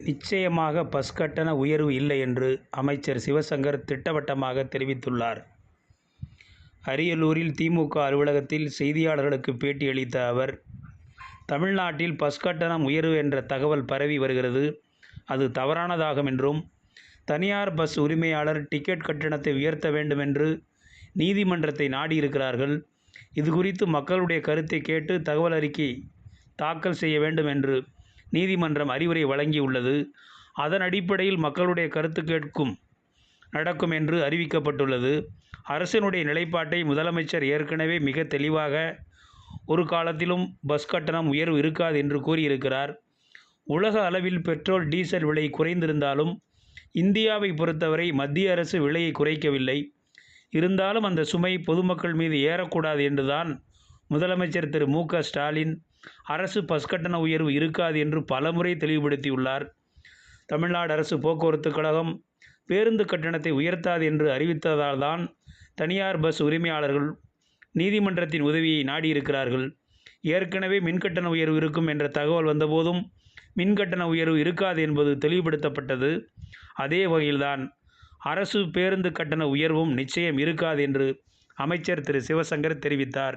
நிச்சயமாக பஸ் கட்டண உயர்வு இல்லை என்று அமைச்சர் சிவசங்கர் திட்டவட்டமாக தெரிவித்துள்ளார். அரியலூரில் திமுக அலுவலகத்தில் செய்தியாளர்களுக்கு பேட்டியளித்த அவர் தமிழ்நாட்டில் பஸ் கட்டணம் உயர்வு என்ற தகவல் பரவி வருகிறது. அது தவறானதாகும் என்றும் தனியார் பஸ் உரிமையாளர் டிக்கெட் கட்டணத்தை உயர்த்த வேண்டும் என்று நீதிமன்றத்தை நாடியிருக்கிறார்கள். இது குறித்து மக்களுடைய கருத்தை கேட்டு தகவல் அறிக்கை தாக்கல் செய்ய வேண்டும் என்று நீதிமன்றம் அறிவுரை வழங்கியுள்ளது. அதன் அடிப்படையில் மக்களுடைய கருத்து கேட்கும் நடக்கும் என்று அறிவிக்கப்பட்டுள்ளது. அரசினுடைய நிலைப்பாட்டை முதலமைச்சர் ஏற்கனவே மிக தெளிவாக ஒரு காலத்திலும் பஸ் கட்டணம் உயர்வு இருக்காது என்று கூறியிருக்கிறார். உலக அளவில் பெட்ரோல் டீசல் விலை குறைந்திருந்தாலும் இந்தியாவை பொறுத்தவரை மத்திய அரசு விலையை குறைக்கவில்லை. இருந்தாலும் அந்த சுமை பொதுமக்கள் மீது ஏறக்கூடாது என்றுதான் முதலமைச்சர் திரு மு க ஸ்டாலின் அரசு பஸ் கட்டண உயர்வு இருக்காது என்று பலமுறை தெளிவுபடுத்தியுள்ளார். தமிழ்நாடு அரசு போக்குவரத்து கழகம் பேருந்து கட்டணத்தை உயர்த்தாது என்று அறிவித்ததால் தான் தனியார் பஸ் உரிமையாளர்கள் நீதிமன்றத்தின் உதவியை நாடியிருக்கிறார்கள். ஏற்கனவே மின்கட்டண உயர்வு இருக்கும் என்ற தகவல் வந்தபோதும் மின்கட்டண உயர்வு இருக்காது என்பது தெளிவுபடுத்தப்பட்டது. அதே வகையில்தான் அரசு பேருந்து கட்டண உயர்வும் நிச்சயம் இருக்காது என்று அமைச்சர் திரு. சிவசங்கர் தெரிவித்தார்.